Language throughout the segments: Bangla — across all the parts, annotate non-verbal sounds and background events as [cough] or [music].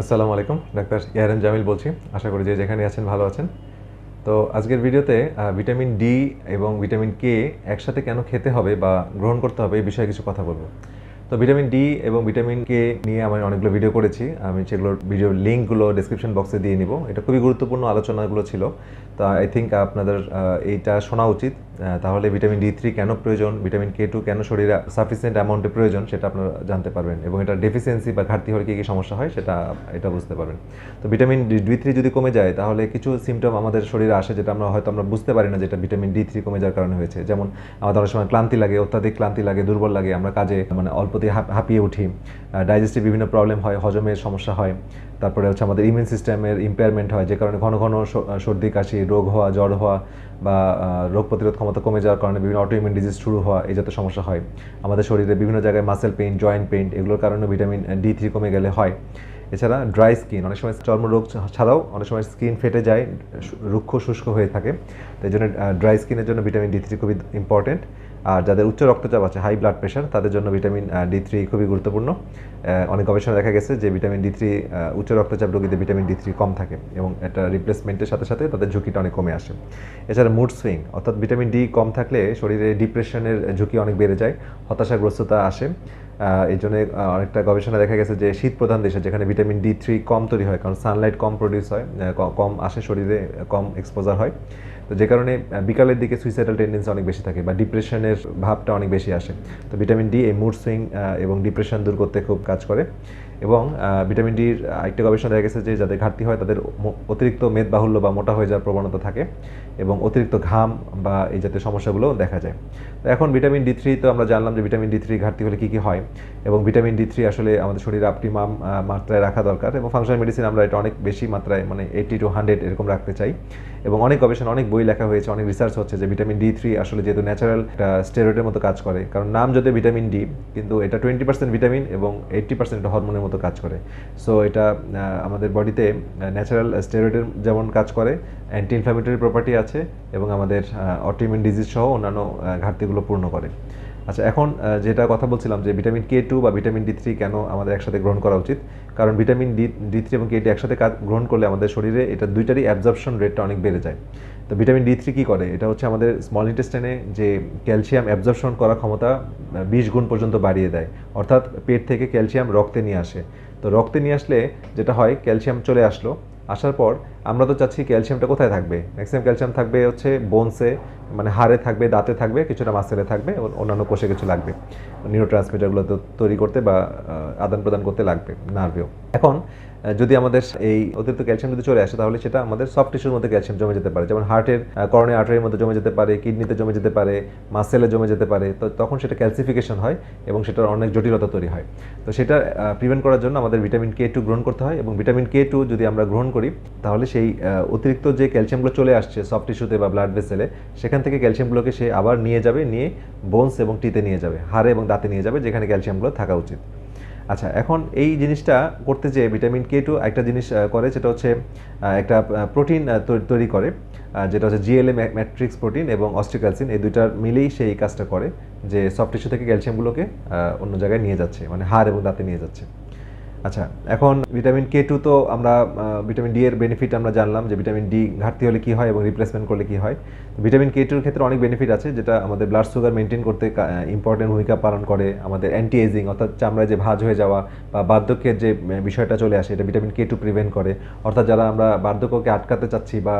আসসালামু আলাইকুম, ডাক্তার ইয়ারেন জামিল বলছি। আশা করি যে যেখানে আছেন ভালো আছেন। তো আজকের ভিডিওতে ভিটামিন ডি এবং ভিটামিন কে একসাথে কেন খেতে হবে বা গ্রহণ করতে হবে এই বিষয়ে কিছু কথা বলব। তো ভিটামিন ডি এবং ভিটামিন কে নিয়ে আমি অনেকগুলো ভিডিও করেছি। আমি সেগুলোর ভিডিও লিঙ্কগুলো ডিসক্রিপশন বক্সে দিয়ে নিব। এটা খুবই গুরুত্বপূর্ণ আলোচনাগুলো ছিল। তো আই থিঙ্ক আপনাদের এইটা শোনা উচিত। তাহলে ভিটামিন ডি থ্রি কেন প্রয়োজন? ভিটামিন কে টু কেন শরীরে সাফিসিয়েন্ট অ্যামাউন্টে প্রয়োজন? সেটা আপনারা জানতে পারবেন। এবং এটা ডেফিসিয়েন্সি বা ঘাটতি হলে কী কী সমস্যা হয়, সেটা, এটা বুঝতে পারবেন। তো ভিটামিন ডি থ্রি যদি কমে যায়, তাহলে কিছু সিমটম আমাদের শরীরে আসে যেটা আমরা হয়তো আমরা বুঝতে পারি না যেটা ভিটামিন ডি থ্রি কমে যাওয়ার কারণে হয়েছে। যেমন আমাদের অনেক সময় ক্লান্তি লাগে, অত্যাধিক ক্লান্তি লাগে, দুর্বল লাগে, আমরা কাজে মানে অল্পতেই হাঁপ- হাঁপিয়ে উঠি। ডাইজেস্টিভ বিভিন্ন প্রবলেম হয়, হজমের সমস্যা হয়। তারপরে হচ্ছে আমাদের ইমিউন সিস্টেমের ইম্পেয়ারমেন্ট হয়, যে কারণে ঘন ঘন সর্দি, কাশি, রোগ হওয়া, জ্বর হওয়া বা রোগ প্রতিরোধ ক্ষমতা কমে যাওয়ার কারণে বিভিন্ন অটো ইমিউন ডিজিজ শুরু হওয়া, এই জাতীয় সমস্যা হয়। আমাদের শরীরে বিভিন্ন জায়গায় মাসেল পেইন জয়েন্ট পেইন এগুলোর কারণে ভিটামিন ডি থ্রি কমে গেলে হয়। এছাড়া ড্রাই স্কিন অনেক সময় চর্মরোগ ছাড়াও অনেক সময় স্কিন ফেটে যায় রুক্ষ শুষ্ক হয়ে থাকে। তাই জন্য ড্রাই স্কিনের জন্য ভিটামিন ডি থ্রি খুবই ইম্পর্টেন্ট আর যাদের উচ্চ রক্তচাপ আছে হাই ব্লাড প্রেশার তাদের জন্য ভিটামিন ডি থ্রি খুবই গুরুত্বপূর্ণ। অনেক গবেষণা দেখা গেছে যে ভিটামিন ডি থ্রি উচ্চ রক্তচাপ রোগীদের ভিটামিন ডি থ্রি কম থাকে এবং এটা রিপ্লেসমেন্টের সাথে সাথে তাদের ঝুঁকিটা অনেক কমে আসে। এছাড়া মুড সুইং অর্থাৎ ভিটামিন ডি কম থাকলে শরীরে ডিপ্রেশনের ঝুঁকি অনেক বেড়ে যায়, হতাশাগ্রস্ততা আসে। এই জন্য অনেকটা গবেষণা দেখা গেছে যে শীত প্রধান দেশে যেখানে ভিটামিন ডি থ্রি কম তৈরি হয়, কারণ সানলাইট কম প্রডিউস হয় কম আসে শরীরে, কম এক্সপোজার হয়। তো যে কারণে বিকালের দিকে সুইসাইডাল টেন্ডেন্সি অনেক বেশি থাকে বা ডিপ্রেশনের ভাবটা অনেক বেশি আসে। তো ভিটামিন ডি এই মুড সুইং এবং ডিপ্রেশন দূর করতে খুব কাজ করে। এবং ভিটামিন ডির আরেকটা গবেষণা দেখা গেছে যে যাদের ঘাটতি হয় তাদের অতিরিক্ত মেদ বাহুল্য বা মোটা হয়ে যাওয়ার প্রবণতা থাকে এবং অতিরিক্ত ঘাম বা এই জাতীয় সমস্যাগুলো দেখা যায়। তো এখন ভিটামিন ডি থ্রি তো আমরা জানলাম যে ভিটামিন ডি থ্রি ঘাটতি হলে কী কী হয় এবং ভিটামিন ডি থ্রি আসলে আমাদের শরীরে অপটিমাম মাত্রায় রাখা দরকার এবং ফাংশনাল মেডিসিন আমরা এটা অনেক বেশি মাত্রায় মানে এইটি টু হান্ড্রেড এরকম রাখতে চাই এবং অনেক গবেষণা, অনেক বই লেখা হয়েছে, অনেক রিসার্চ হচ্ছে যে ভিটামিন ডি থ্রি আসলে যেহেতু ন্যাচারাল একটা স্টেরয়েডের মতো কাজ করে। কারণ নাম যদি ভিটামিন ডি, কিন্তু এটা টোয়েন্টি পার্সেন্ট ভিটামিন এবং এইট্টি পার্সেন্ট হরমোনের মতো কাজ করে। সো এটা আমাদের বডিতে ন্যাচারাল স্টেরয়েডের যেমন কাজ করে অ্যান্টি ইনফ্ল্যামেটরি প্রপার্টি আছে এবং আমাদের অটিমিন ডিজিজ সহ অন্যান্য ঘাটতিগুলো পূর্ণ করে। আচ্ছা এখন যেটা কথা বলছিলাম যে ভিটামিন কে টু বা ভিটামিন ডি থ্রি কেন আমাদের একসাথে গ্রহণ করা উচিত? কারণ ভিটামিন ডি ডি থ্রি এবং কে টু একসাথে গ্রহণ করলে আমাদের শরীরে এটা দুইটারই অ্যাবজর্পশন রেটটা অনেক বেড়ে যায়। তো ভিটামিন ডি থ্রি কী করে? এটা হচ্ছে আমাদের স্মল ইন্টেস্টাইনে যে ক্যালসিয়াম অ্যাবজর্পশন করার ক্ষমতা বিশ গুণ পর্যন্ত বাড়িয়ে দেয়। অর্থাৎ পেট থেকে ক্যালসিয়াম রক্তে নিয়ে আসে। তো রক্তে নিয়ে আসলে যেটা হয় ক্যালসিয়াম চলে আসলো, আসার পর আমরা তো চাচ্ছি ক্যালসিয়ামটা কোথায় থাকবে? ম্যাক্সিমাম ক্যালসিয়াম থাকবে হচ্ছে বোনসে মানে হাড়ে থাকবে, দাঁতে থাকবে, কিছুটা মাসেলে থাকবে অন্যান্য কোষে কিছু লাগবে। নিউরো ট্রান্সমিটারগুলো তৈরি করতে বা আদান প্রদান করতে লাগবে নার্ভেও এখন যদি আমাদের এই অতিরিক্ত ক্যালসিয়াম যদি চলে আসে, তাহলে সেটা আমাদের সফট টিস্যুর মধ্যে ক্যালসিয়াম জমে যেতে পারে। যেমন হার্টের করণে আর্টারির মধ্যে জমে যেতে পারে কিডনিতে জমে যেতে পারে মাসেলে জমে যেতে পারে, তো তখন সেটা ক্যালসিফিকেশন হয় এবং সেটার অনেক জটিলতা তৈরি হয়। তো সেটা প্রিভেন্ট করার জন্য আমাদের ভিটামিন কে টু গ্রহণ করতে হয় এবং ভিটামিন কে টু যদি আমরা গ্রহণ করি, তাহলে সেই অতিরিক্ত যে ক্যালসিয়ামগুলো চলে আসছে সফট টিস্যুতে বা ব্লাড ভেসেলে সেখান থেকে ক্যালসিয়ামগুলোকে সে আবার নিয়ে যাবে, নিয়ে বোনস এবং টিতে নিয়ে যাবে, হাড়ে এবং দাঁতে নিয়ে যাবে, যেখানে ক্যালসিয়ামগুলো থাকা উচিত। আচ্ছা এখন এই জিনিসটা করতে যে ভিটামিন কে টু একটা জিনিস করে যেটা হচ্ছে একটা প্রোটিন তৈরি করে যেটা হচ্ছে জিএলএ ম্যাট্রিক্স প্রোটিন এবং অস্ট্রিক্যালসিন এই দুইটার মিলেই সেই কাজটা করে, যে সফট টিস্যু থেকে ক্যালসিয়ামগুলোকে অন্য জায়গায় নিয়ে যাচ্ছে মানে হাড় এবং দাঁতে নিয়ে যাচ্ছে। আচ্ছা এখন ভিটামিন কে টু তো আমরা ভিটামিন ডি এর বেনিফিট আমরা জানলাম যে ভিটামিন ডি ঘাটতি হলে কি হয় এবং রিপ্লেসমেন্ট করলে কি হয়। ভিটামিন কে টুর ক্ষেত্রে অনেক বেনিফিট আছে, যেটা আমাদের ব্লাড সুগার মেনটেন করতে ইম্পর্টেন্ট ভূমিকা পালন করে আমাদের অ্যান্টি এজিং অর্থাৎ চামড়ায় যে ভাঁজ হয়ে যাওয়া বা বার্ধক্যের যে বিষয়টা চলে আসে, এটা ভিটামিন কে টু প্রিভেন্ট করে। অর্থাৎ যারা আমরা বার্ধক্যকে আটকাতে চাচ্ছি বা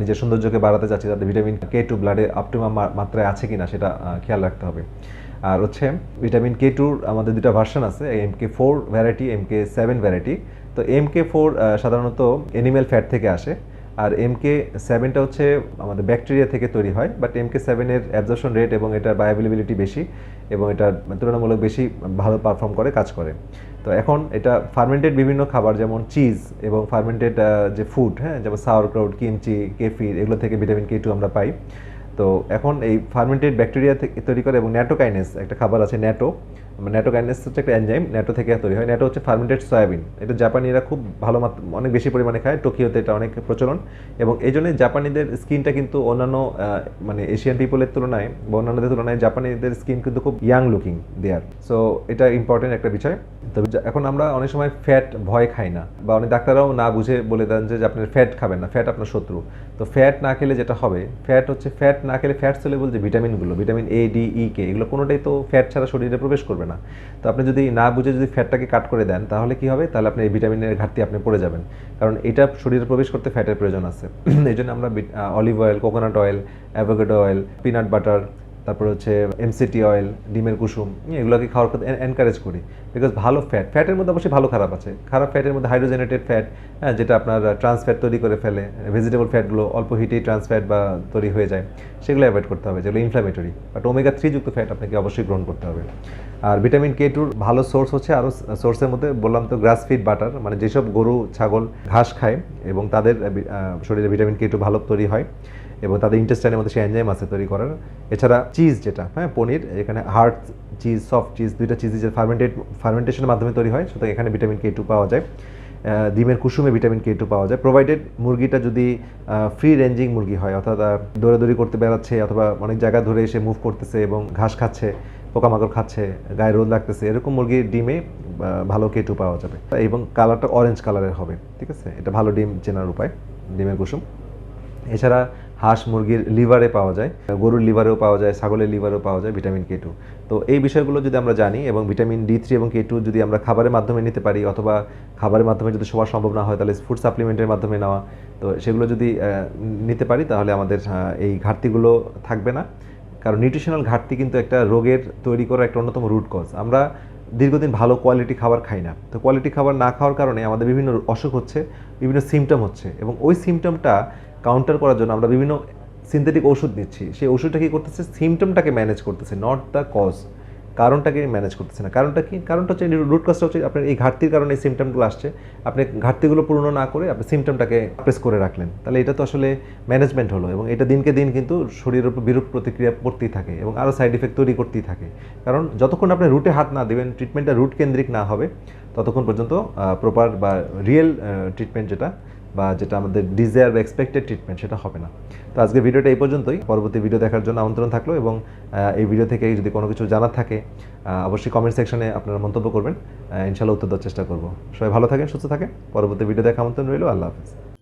নিজের সৌন্দর্যকে বাড়াতে চাচ্ছি, তাদের ভিটামিন কে টু ব্লাডে আপটিমাম মাত্রায় আছে কিনা সেটা খেয়াল রাখতে হবে। আর হচ্ছে ভিটামিন কে টুর আমাদের দুটা ভার্সন আছে M K four variety M K seven variety তো এম কে ফোর সাধারণত অ্যানিম্যাল ফ্যাট থেকে আসে, আর এম কে সেভেনটা হচ্ছে আমাদের ব্যাকটেরিয়া থেকে তৈরি হয় বাট এম কে সেভেনের অ্যাবজর্পশন রেট এবং এটার বায়োবিলিবিলিটি বেশি এবং এটা তুলনামূলক বেশি ভালো পারফর্ম করে, কাজ করে। তো এখন এটা ফার্মেন্টেড বিভিন্ন খাবার যেমন চিজ এবং ফার্মেন্টেড যে ফুড হ্যাঁ যেমন সাওয়ার ক্রাউড কিমচি কেফির এগুলো থেকে ভিটামিন কে টু আমরা পাই। তো এখন এই ফার্মেন্টেড ব্যাকটেরিয়া থেকে তৈরি করে এবং ন্যাটোকাইনেস একটা খাবার আছে ন্যাটো ন্যাটোকাইনেস হচ্ছে একটা এনজাইম ন্যাটো থেকে তৈরি হয়। ন্যাটো হচ্ছে ফার্মেন্টেড সয়াবিন এটা জাপানিরা খুব ভালো অনেক বেশি পরিমাণে খায়। টোকিওতে এটা অনেক প্রচলন। এবং এই জন্যই জাপানিদের স্কিনটা কিন্তু অন্যান্য মানে এশিয়ান পিপলের তুলনায় বা অন্যান্যদের তুলনায় জাপানিদের স্কিন কিন্তু খুব ইয়াং লুকিং দেয়ার সো এটা ইম্পর্টেন্ট একটা বিষয়। তবে এখন আমরা অনেক সময় ফ্যাট ভয় খাই না। বা অনেক ডাক্তাররাও না বুঝে বলে দেন যে আপনার ফ্যাট খাবেন না। ফ্যাট আপনার শত্রু। তো ফ্যাট না খেলে যেটা হবে ফ্যাট হচ্ছে ফ্যাট না খেলে ফ্যাট সেলেবল যে ভিটামিনগুলো ভিটামিন এ ডি ই কে এগুলো কোনোটাই তো ফ্যাট ছাড়া শরীরে প্রবেশ করবে না। তো আপনি যদি না বুঝে যদি ফ্যাটটাকে কাট করে দেন, তাহলে কি হবে? তাহলে আপনি এই ভিটামিনের ঘাটতি আপনি পড়ে যাবেন। কারণ এটা শরীরে প্রবেশ করতে ফ্যাটের প্রয়োজন আছে। [clears throat] এই জন্য আমরা olive oil coconut oil avocado oil peanut butter তারপর হচ্ছে এমসিটি অয়েল ডিমের কুসুম এগুলোকে খাওয়ার কথা এনকারেজ করি। বিকজ ভালো ফ্যাট ফ্যাটের মধ্যে অবশ্যই ভালো খারাপ আছে। খারাপ ফ্যাটের মধ্যে হাইড্রোজেনেটেড ফ্যাট যেটা আপনার ট্রান্স ফ্যাট তৈরি করে ফেলে ভেজিটেবল ফ্যাটগুলো অল্প হিটেই ট্রান্স ফ্যাট বা তৈরি হয়ে যায়, সেগুলো অ্যাভয়েড করতে হবে, যেগুলো ইনফ্লামেটরি বাট ওমেগা থ্রি যুক্ত ফ্যাট আপনাকে অবশ্যই গ্রহণ করতে হবে। আর ভিটামিন কে টুর ভালো সোর্স হচ্ছে, আরও সোর্সের মধ্যে বললাম তো গ্রাস ফিড বাটার মানে যেসব গরু, ছাগল, ঘাস খায় এবং তাদের শরীরে ভিটামিন কে টু ভালো তৈরি হয় এবং তাদের ইন্টেস্টাইনের মধ্যে সেই এনজাইম আছে তৈরি করার। এছাড়া চিজ যেটা হ্যাঁ পনির, এখানে হার্ড চিজ সফট চিজ দুইটা চিজ যে ফার্মেন্টেড ফার্মেন্টেশনের মাধ্যমে তৈরি হয়, সুতরাং এখানে ভিটামিন কে টু পাওয়া যায়। ডিমের কুসুমে ভিটামিন কে টু পাওয়া যায়। প্রোভাইডেড মুরগিটা যদি ফ্রি রেঞ্জিং মুরগি হয়, অর্থাৎ দৌড়াদৌড়ি করতে বেড়াচ্ছে, অথবা অনেক জায়গা ধরে এসে মুভ করতেছে এবং ঘাস খাচ্ছে, পোকামাকড় খাচ্ছে, গায়ে রোদ লাগতেছে, এরকম মুরগির ডিমে ভালো কেটু পাওয়া যাবে। এবং কালারটা অরেঞ্জ কালারের হবে, ঠিক আছে? এটা ভালো ডিম চেনার উপায়, ডিমের কুসুম। এছাড়া হাঁস মুরগির লিভারে পাওয়া যায়, গরুর লিভারেও পাওয়া যায়, ছাগলের লিভারেও পাওয়া যায় ভিটামিন কে টু। তো এই বিষয়গুলো যদি আমরা জানি এবং ভিটামিন ডি থ্রি এবং কে টু যদি আমরা খাবারের মাধ্যমে নিতে পারি অথবা খাবারের মাধ্যমে যদি সবার সম্ভব না হয়, তাহলে ফুড সাপ্লিমেন্টের মাধ্যমে নেওয়া, তো সেগুলো যদি নিতে পারি, তাহলে আমাদের এই ঘাটতিগুলো থাকবে না। কারণ নিউট্রিশনাল ঘাটতি কিন্তু একটা রোগের তৈরি করার একটা অন্যতম রুট কজ আমরা দীর্ঘদিন ভালো কোয়ালিটি খাবার খাই না। তো কোয়ালিটি খাবার না খাওয়ার কারণে আমাদের বিভিন্ন অসুখ হচ্ছে, বিভিন্ন সিমটম হচ্ছে এবং ওই সিমটমটা কাউন্টার করার জন্য আমরা বিভিন্ন সিনথেটিক ওষুধ নিচ্ছি সেই ওষুধটা কী করতেছে? সিমটমটাকে ম্যানেজ করতেছে নট দ্য কজ কারণটাকে ম্যানেজ করতেছে না। কারণটা কি? কারণটা হচ্ছে রুট কজটা হচ্ছে আপনার এই ঘাটতির কারণে এই সিমটমগুলো আসছে। আপনি ঘাটতিগুলো পূর্ণ না করে আপনি সিমটমটাকে প্রেস করে রাখলেন। তাহলে এটা তো আসলে ম্যানেজমেন্ট হলো এবং এটা দিনকে দিন কিন্তু শরীরের উপর বিরূপ প্রতিক্রিয়া পড়তেই থাকে এবং আরও সাইড ইফেক্ট তৈরি করতেই থাকে। কারণ যতক্ষণ আপনি রুটে হাত না দেবেন ট্রিটমেন্টটা রুট কেন্দ্রিক না হবে, ততক্ষণ পর্যন্ত প্রপার বা রিয়েল ট্রিটমেন্ট যেটা বা যেটা আমাদের ডিজায়ার বা এক্সপেক্টেড ট্রিটমেন্ট সেটা হবে না। তো আজকে ভিডিওটা এই পর্যন্তই। পরবর্তী ভিডিও দেখার জন্য আমন্ত্রণ থাকল এবং এই ভিডিও থেকে যদি কোনো কিছু জানার থাকে অবশ্যই কমেন্ট সেকশনে আপনারা মন্তব্য করবেন। ইনশাল্লাহ উত্তর দেওয়ার চেষ্টা করব। সবাই ভালো থাকেন, সুস্থ থাকেন। পরবর্তী ভিডিও দেখা আমন্ত্রণ রইল। আল্লাহ হাফিজ।